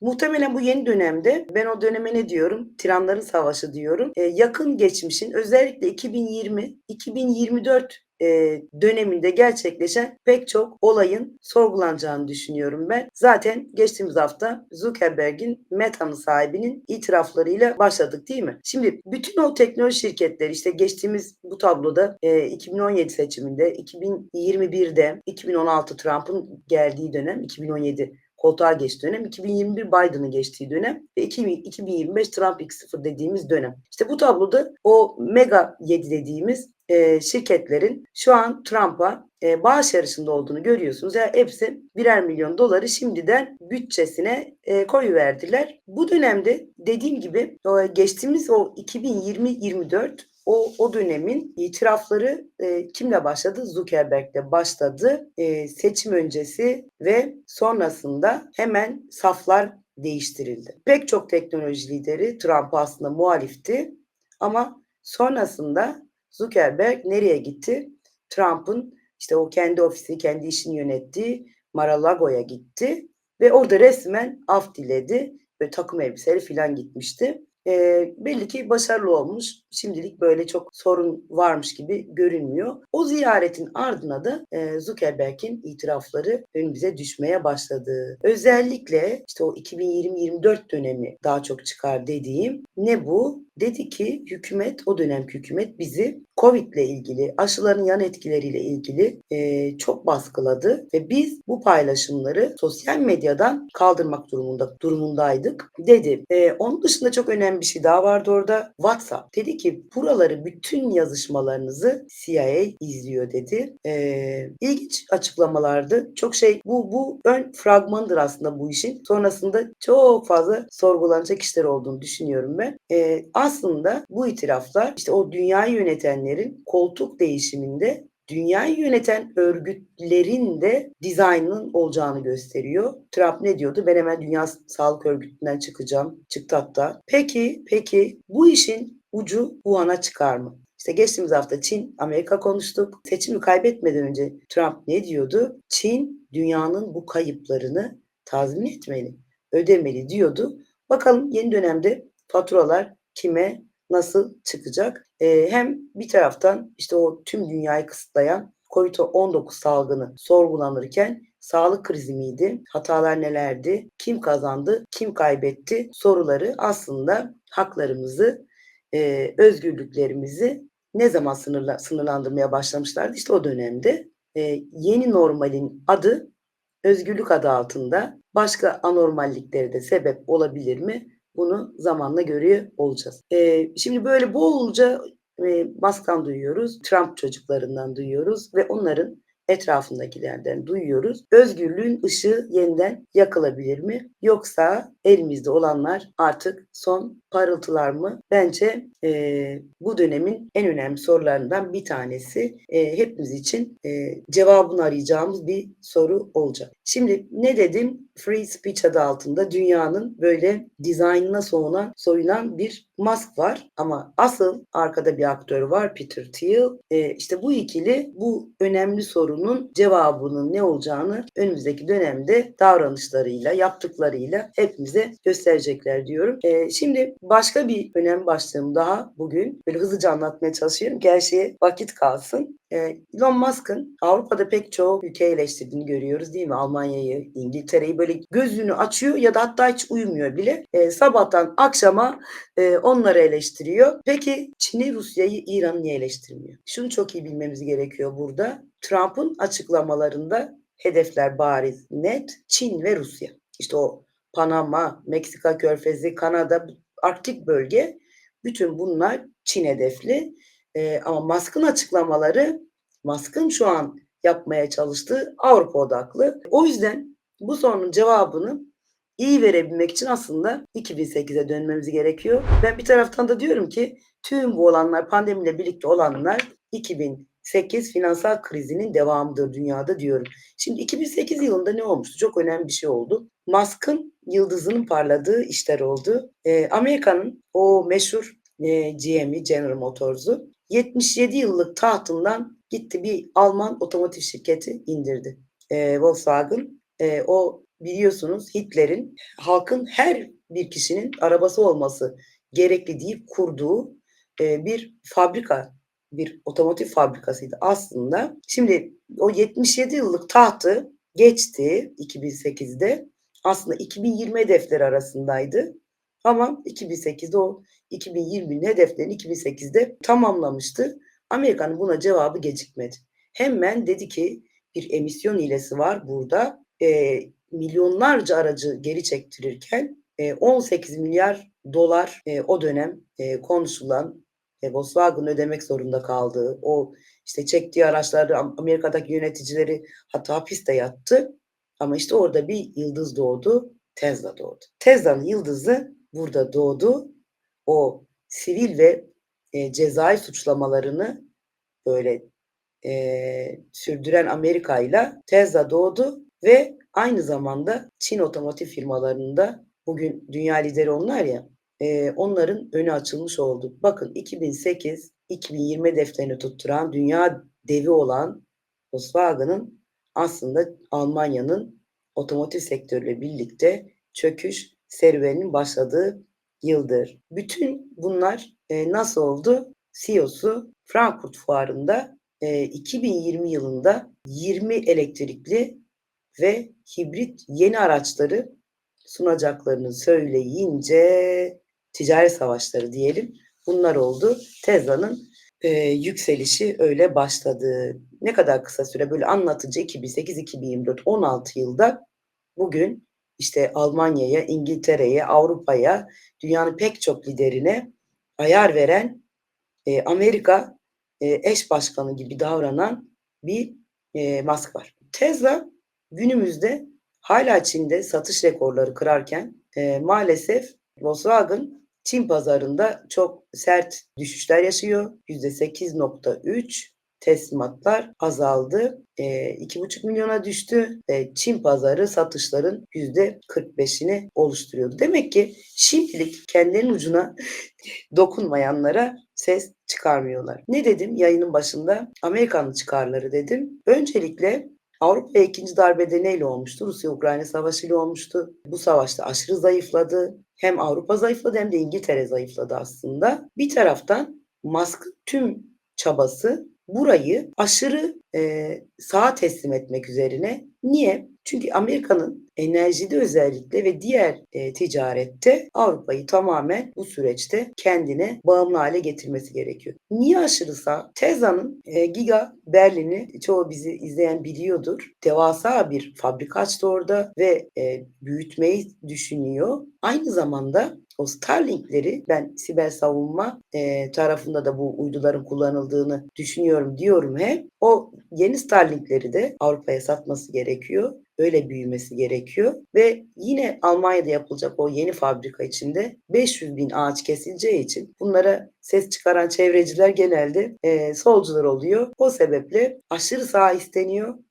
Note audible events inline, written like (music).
Muhtemelen bu yeni dönemde ben o döneme ne diyorum? Tiranların savaşı diyorum. Ee, yakın geçmişin özellikle 2020-2024 e, döneminde gerçekleşen pek çok olayın sorgulanacağını düşünüyorum ben. Zaten geçtiğimiz hafta Zuckerberg'in Meta'nın sahibinin itiraflarıyla başladık değil mi? Şimdi bütün o teknoloji şirketleri işte geçtiğimiz bu tabloda e, 2017 seçiminde, 2021'de, 2016 Trump'ın geldiği dönem, 2017 koltuğa geçtiği dönem, 2021 Biden'ın geçtiği dönem ve 2025 Trump X0 dediğimiz dönem. İşte bu tabloda o mega 7 dediğimiz e, şirketlerin şu an Trump'a e, bağış yarışında olduğunu görüyorsunuz. Yani hepsi birer milyon doları şimdiden bütçesine e, koyuverdiler. Bu dönemde dediğim gibi o, geçtiğimiz o 2020-24 o, o dönemin itirafları e, kimle başladı? Zuckerberg'le başladı. E, seçim öncesi ve sonrasında hemen saflar değiştirildi. Pek çok teknoloji lideri Trump'a aslında muhalifti ama sonrasında Zuckerberg nereye gitti? Trump'ın işte o kendi ofisi, kendi işini yönettiği Mar-a-Lago'ya gitti ve orada resmen af diledi ve takım elbiseleri falan gitmişti. E, belli ki başarılı olmuş. Şimdilik böyle çok sorun varmış gibi görünmüyor. O ziyaretin ardına da e, Zuckerberg'in itirafları önümüze düşmeye başladı. Özellikle işte o 2020-24 dönemi daha çok çıkar dediğim ne bu? Dedi ki hükümet, o dönemki hükümet bizi Covid ile ilgili, aşıların yan etkileriyle ilgili e, çok baskıladı ve biz bu paylaşımları sosyal medyadan kaldırmak durumunda durumundaydık dedi. E, onun dışında çok önemli bir şey daha vardı orada. WhatsApp dedi ki buraları bütün yazışmalarınızı CIA izliyor dedi. E, ilginç açıklamalardı. Çok şey bu bu ön fragmandır aslında bu işin. Sonrasında çok fazla sorgulanacak işler olduğunu düşünüyorum ben. E, aslında bu itiraflar işte o dünyayı yönetenlerin koltuk değişiminde dünyayı yöneten örgütlerin de dizaynının olacağını gösteriyor. Trump ne diyordu? Ben hemen Dünya Sağlık Örgütü'nden çıkacağım. Çıktı hatta. Peki, peki bu işin ucu bu ana çıkar mı? İşte geçtiğimiz hafta Çin, Amerika konuştuk. Seçimi kaybetmeden önce Trump ne diyordu? Çin dünyanın bu kayıplarını tazmin etmeli, ödemeli diyordu. Bakalım yeni dönemde faturalar kime nasıl çıkacak? Ee, hem bir taraftan işte o tüm dünyayı kısıtlayan COVID-19 salgını sorgulanırken sağlık krizi miydi? Hatalar nelerdi? Kim kazandı? Kim kaybetti? Soruları aslında haklarımızı, e, özgürlüklerimizi ne zaman sınırla, sınırlandırmaya başlamışlardı? İşte o dönemde e, yeni normalin adı özgürlük adı altında başka anormallikleri de sebep olabilir mi? Bunu zamanla görüyor olacağız. E, şimdi böyle bolca e, Musk'tan duyuyoruz, Trump çocuklarından duyuyoruz ve onların etrafındakilerden duyuyoruz. Özgürlüğün ışığı yeniden yakılabilir mi? Yoksa elimizde olanlar artık son parıltılar mı? Bence e, bu dönemin en önemli sorularından bir tanesi e, hepimiz için e, cevabını arayacağımız bir soru olacak. Şimdi ne dedim? Free Speech adı altında dünyanın böyle dizaynına soğunan, soyunan bir Musk var ama asıl arkada bir aktör var Peter Thiel. E, işte bu ikili bu önemli sorunun cevabının ne olacağını önümüzdeki dönemde davranışlarıyla, yaptıklarıyla hepimize gösterecekler diyorum. E, şimdi başka bir önemli başlığım daha bugün. Böyle hızlıca anlatmaya çalışıyorum ki vakit kalsın. Elon Musk'ın Avrupa'da pek çoğu ülkeyi eleştirdiğini görüyoruz değil mi? Almanya'yı, İngiltere'yi böyle gözünü açıyor ya da hatta hiç uyumuyor bile. E, sabahtan akşama e, onları eleştiriyor. Peki Çin'i, Rusya'yı, İran'ı niye eleştirmiyor? Şunu çok iyi bilmemiz gerekiyor burada. Trump'ın açıklamalarında hedefler bariz, net. Çin ve Rusya. İşte o Panama, Meksika Körfezi, Kanada, Arktik bölge bütün bunlar Çin hedefli. E, ama Musk'ın açıklamaları, Musk'ın şu an yapmaya çalıştığı Avrupa odaklı. O yüzden bu sorunun cevabını iyi verebilmek için aslında 2008'e dönmemiz gerekiyor. Ben bir taraftan da diyorum ki tüm bu olanlar pandemiyle birlikte olanlar 2008 finansal krizinin devamıdır dünyada diyorum. Şimdi 2008 yılında ne olmuştu? Çok önemli bir şey oldu. Musk'ın yıldızının parladığı işler oldu. E, Amerika'nın o meşhur e, GM'i, General Motors'u 77 yıllık tahtından gitti bir Alman otomotiv şirketi indirdi. E, Volkswagen e, o biliyorsunuz Hitler'in halkın her bir kişinin arabası olması gerekli deyip kurduğu e, bir fabrika, bir otomotiv fabrikasıydı aslında. Şimdi o 77 yıllık tahtı geçti 2008'de. Aslında 2020 hedefleri arasındaydı. Ama 2008'de o 2020'nin hedeflerini 2008'de tamamlamıştı. Amerika'nın buna cevabı gecikmedi. Hemen dedi ki bir emisyon hilesi var burada. E, milyonlarca aracı geri çektirirken e, 18 milyar dolar e, o dönem e, konuşulan e, Volkswagen ödemek zorunda kaldığı o işte çektiği araçları Amerika'daki yöneticileri hatta hapiste yattı. Ama işte orada bir yıldız doğdu. Tesla doğdu. Tesla'nın yıldızı burada doğdu. O sivil ve e, cezai suçlamalarını böyle e, sürdüren Amerika ile Tesla doğdu ve aynı zamanda Çin otomotiv firmalarında bugün dünya lideri onlar ya e, onların önü açılmış oldu. Bakın 2008-2020 defterini tutturan dünya devi olan Volkswagen'ın aslında Almanya'nın otomotiv sektörüyle birlikte çöküş serüveninin başladığı yıldır. Bütün bunlar e, nasıl oldu? CEO'su Frankfurt Fuarı'nda e, 2020 yılında 20 elektrikli ve hibrit yeni araçları sunacaklarını söyleyince ticaret savaşları diyelim bunlar oldu. Tesla'nın e, yükselişi öyle başladı. Ne kadar kısa süre böyle anlatıcı 2008, 2024, 16 yılda bugün işte Almanya'ya, İngiltere'ye, Avrupa'ya, dünyanın pek çok liderine ayar veren e, Amerika e, eş başkanı gibi davranan bir e, Musk var. Tesla günümüzde hala Çin'de satış rekorları kırarken e, maalesef Volkswagen Çin pazarında çok sert düşüşler yaşıyor. %8.3 teslimatlar azaldı. E, 2,5 milyona düştü. E, Çin pazarı satışların %45'ini oluşturuyordu. Demek ki şimdilik kendilerinin ucuna (laughs) dokunmayanlara ses çıkarmıyorlar. Ne dedim yayının başında? Amerikanlı çıkarları dedim. Öncelikle Avrupa'ya ikinci darbede neyle olmuştu? Rusya-Ukrayna savaşıyla olmuştu. Bu savaşta aşırı zayıfladı. Hem Avrupa zayıfladı hem de İngiltere zayıfladı aslında. Bir taraftan Musk'ın tüm çabası burayı aşırı e, sağa teslim etmek üzerine. Niye? Çünkü Amerika'nın enerjide özellikle ve diğer e, ticarette Avrupa'yı tamamen bu süreçte kendine bağımlı hale getirmesi gerekiyor. Niye aşırı sağ? Tesla'nın e, Giga Berlin'i çoğu bizi izleyen biliyordur. Devasa bir fabrika açtı orada ve e, büyütmeyi düşünüyor. Aynı zamanda o Starlink'leri ben siber savunma e, tarafında da bu uyduların kullanıldığını düşünüyorum diyorum hep. O yeni Starlink'leri de Avrupa'ya satması gerekiyor. Öyle büyümesi gerekiyor. Ve yine Almanya'da yapılacak o yeni fabrika içinde 500 bin ağaç kesileceği için bunlara ses çıkaran çevreciler genelde e, solcular oluyor. O sebeple aşırı sağ isteniyor